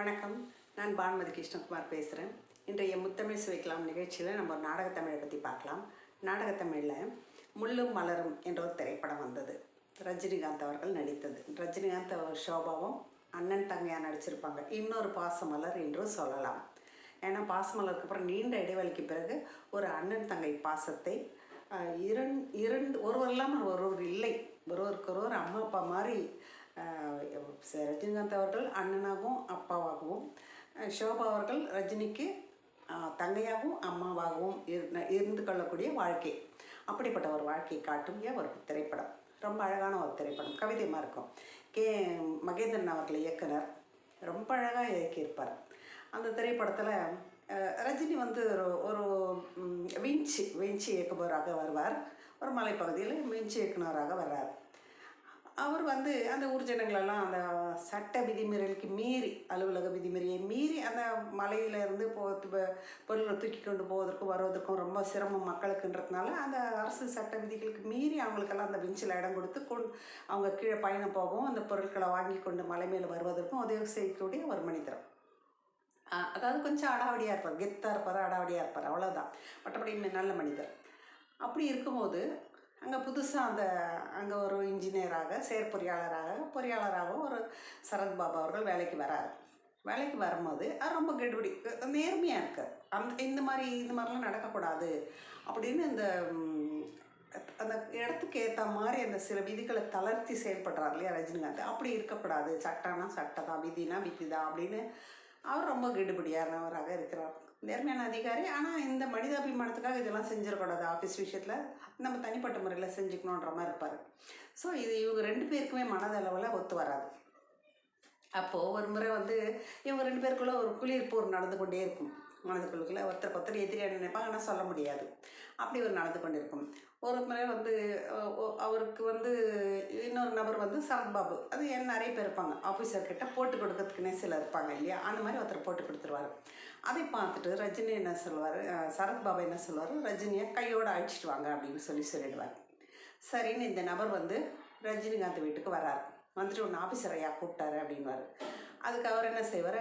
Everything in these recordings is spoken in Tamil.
வணக்கம். நான் பானுமதி கிருஷ்ணகுமார் பேசுகிறேன் இன்றைய முத்தமிழ் சுவைக்கலாம் நிகழ்ச்சியில் நம்ம ஒரு நாடகத்தமிழை பற்றி பார்க்கலாம். நாடகத்தமிழில் முள்ளும் மலரும் என்ற ஒரு திரைப்படம் வந்தது. ரஜினிகாந்த் அவர்கள் நடித்தது. ரஜினிகாந்த் அவர் சோபாவும் அண்ணன் தங்கையாக நடிச்சிருப்பாங்க. இன்னொரு பாசமலர் என்றும் சொல்லலாம். ஏன்னா பாசமலருக்கு அப்புறம் நீண்ட இடைவெளிக்கு பிறகு ஒரு அண்ணன் தங்கை பாசத்தை ஆஹ், இரண் இரண்டு ஒருவர் இல்லாமல் ஒருவர் இல்லை. ஒருவருக்கு ஒருவர் அம்மா அப்பா மாதிரி ரஜினிகாந்த் அவர்கள் அண்ணனாகவும் அப்பாவாகவும் ஷோபா அவர்கள் ரஜினிக்கு தங்கையாகவும் அம்மாவாகவும் இரு- இருந்து கொள்ளக்கூடிய வாழ்க்கை. அப்படிப்பட்ட ஒரு வாழ்க்கையை காட்டும் ஒரு திரைப்படம். ரொம்ப அழகான ஒரு திரைப்படம். கவிதையமாக இருக்கும். கே. மகேந்திரன் அவர்கள் இயக்குனர். ரொம்ப அழகாக இயக்கியிருப்பார். அந்த திரைப்படத்தில் ரஜினி வந்து ஒரு ஒரு வீஞ்சி இயக்குபவராக வருவார். ஒரு மலைப்பகுதியில் விஞ்சி இயக்குனராக வர்றார். அவர் வந்து அந்த ஊர் ஜனங்களெல்லாம் அந்த சட்ட விதிமீறலுக்கு மீறி அலுவலக விதிமீறியை மீறி அந்த மலையில இருந்து போ பொருளை தூக்கி கொண்டு போவதற்கும் வருவதற்கும் ரொம்ப சிரமம் மக்களுக்குன்றதுனால அந்த அரசு சட்ட விதிகளுக்கு மீறி அவங்களுக்கெல்லாம் அந்த பெஞ்சில் இடம் கொடுத்து கொண் அவங்க கீழே பயணம் போகவும் அந்த பொருட்களை வாங்கி கொண்டு மலை மேலே வருவதற்கும் உதவி செய்யக்கூடிய ஒரு மனிதர். அதாவது கொஞ்சம் அடாவடியாக இருப்பார் கெத்தாக இருப்பார் அடாவடியாக இருப்பார் அவ்வளோதான் மற்றபடி ம- நல்ல மனிதர். அப்படி இருக்கும்போது அங்கே புதுசாக அந்த அங்கே ஒரு இன்ஜினியராக செயற்பொறியாளராக பொறியாளராக ஒரு சரத்பாபா அவர்கள் வேலைக்கு வராரு. வேலைக்கு வரும்போது அது ரொம்ப கெடுபடி நேர்மையாக இருக்குது அந்த இந்த மாதிரி இந்த மாதிரிலாம் நடக்கக்கூடாது. அப்படின்னு இந்த அந்த இடத்துக்கு ஏற்ற மாதிரி அந்த சில விதிகளை தளர்த்தி செயல்படுறாரு இல்லையா ரஜினிகாந்த். அப்படி இருக்கக்கூடாது. சட்டம்னா சட்டம் தான் விதினா விதி தான் அப்படின்னு அவர் ரொம்ப கெடுபடியானவராக இருக்கிறார். நேர்மையான அதிகாரி. ஆனால் இந்த மனிதாபிமானத்துக்காக இதெல்லாம் செஞ்சிடக்கூடாது ஆஃபீஸ் விஷயத்தில். நம்ம தனிப்பட்ட முறையில் செஞ்சுக்கணுன்ற மாதிரி இருப்பார். ஸோ இது இவங்க ரெண்டு பேருக்குமே மனதளவில் ஒத்து வராது. அப்போது ஒரு முறை வந்து இவங்க ரெண்டு பேருக்குள்ளே ஒரு குளிர் போர் நடந்து கொண்டே இருக்கும். மனதுக்குள்ளுக்குள்ள ஒருத்தருக்கு ஒருத்தர் எதிரியாக நினைப்பாங்க ஆனால் சொல்ல முடியாது. அப்படி ஒரு நடந்து கொண்டிருக்கும். ஒரு முறை வந்து அவருக்கு வந்து இன்னொரு நபர் வந்து சரத்பாபு அது என் நிறைய பேர் இருப்பாங்க. ஆஃபீஸர் கிட்ட போட்டு கொடுக்கறதுக்குன்னே சிலர் இருப்பாங்க இல்லையா? அந்த மாதிரி ஒருத்தர் போட்டு கொடுத்துருவாரு. அதை பார்த்துட்டு ரஜினி என்ன சொல்லுவார்? சரத்பாபு என்ன சொல்லுவார்? ரஜினியை கையோடு அழிச்சிட்டு வாங்க அப்படின்னு சொல்லி சொல்லிடுவார். சரின்னு இந்த நபர் வந்து ரஜினிகாந்த் வீட்டுக்கு வராரு. வந்துட்டு ஒன்று ஆஃபீஸர் ஐயா கூப்பிட்டாரு அப்படின்வார் அதுக்கு அவர் என்ன செய்வார்?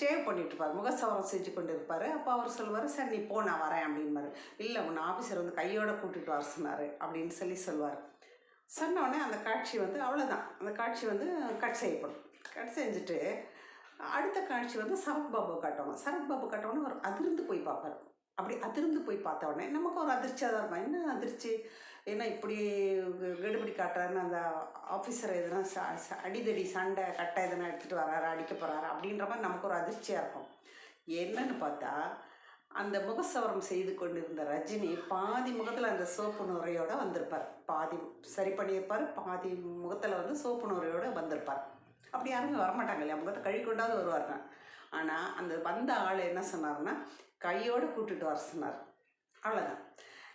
ஷேவ் பண்ணிட்டு இருப்பார். முகசவரம் செஞ்சு கொண்டு இருப்பார். அப்போ அவர் சொல்லுவார் சார் நீ போ நான் வரேன் அப்படின்பாரு இல்லை உன்னை ஆஃபீஸர் வந்து கையோட கூட்டிகிட்டு வர சொன்னார் அப்படின்னு சொல்லி சொல்லுவார். சொன்னோடனே அந்த காட்சி வந்து அவ்வளோதான் அந்த காட்சி வந்து கட் செய்யப்படும். கட் செஞ்சுட்டு அடுத்த காட்சி வந்து சரத்பாபு சரத் பாபு காட்டவுடனே ஒரு அதிர்ந்து போய் பார்ப்பார். அப்படி அதிர்ந்து போய் பார்த்த உடனே நமக்கு ஒரு அதிர்ச்சியாக தான் இருக்கும். என்ன அதிர்ச்சி? என்ன இப்படி கெடுபடி கெடுபிடி காட்டுறாருன்னு அந்த ஆஃபீஸர் எதுனா ச அடிதடி சண்டை கட்டை எதுனா எடுத்துகிட்டு வராரு அடிக்க போகிறாரு அப்படின்ற மாதிரி நமக்கு ஒரு அதிர்ச்சியாக இருக்கும். என்னன்னு பார்த்தா அந்த முகசவரம் செய்து கொண்டிருந்த ரஜினி பாதி முகத்தில் அந்த சோப்பு நுரையோடு வந்திருப்பார். பாதி சரி பண்ணியிருப்பார் பாதி முகத்தில் வந்து சோப்பு நுரையோடு வந்திருப்பார். அப்படி யாருமே வரமாட்டாங்க இல்லையா? முகத்தை கழுவிக்கொண்டாவது வருவாருங்க. ஆனால் அந்த வந்த ஆள் என்ன சொன்னார்னா கையோடு கூட்டிட்டு வர சொன்னார். அவ்வளோதான்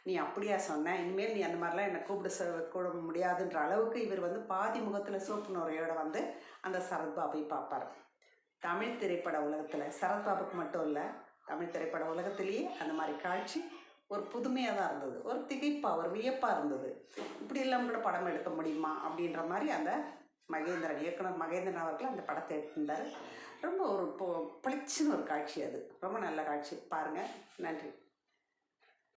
நீ அப்படியா சொன்ன? இனிமேல் நீ அந்த மாதிரிலாம் என்னை கூப்பிட சொ கூட முடியாதுன்ற அளவுக்கு இவர் வந்து பாதி முகத்தில் சோப்பு நுரையோடு வந்து அந்த சரத்பாபை பார்ப்பார். தமிழ் திரைப்பட உலகத்தில் சரத்பாபுக்கு மட்டும் இல்லை தமிழ் திரைப்பட உலகத்திலேயே அந்த மாதிரி காட்சி ஒரு புதுமையாக தான் இருந்தது. ஒரு திகைப்பாக ஒரு வியப்பாக இருந்தது. இப்படி எல்லாம் கூட படம் எடுக்க முடியுமா அப்படின்ற மாதிரி அந்த மகேந்திரன் இயக்குனர் மகேந்திரன் அவர்கள் அந்த படத்தை எடுத்திருந்தார். ரொம்ப ஒரு பொ- பளிச்சுன்னு ஒரு காட்சி அது. ரொம்ப நல்ல காட்சி. பாருங்கள் நன்றி.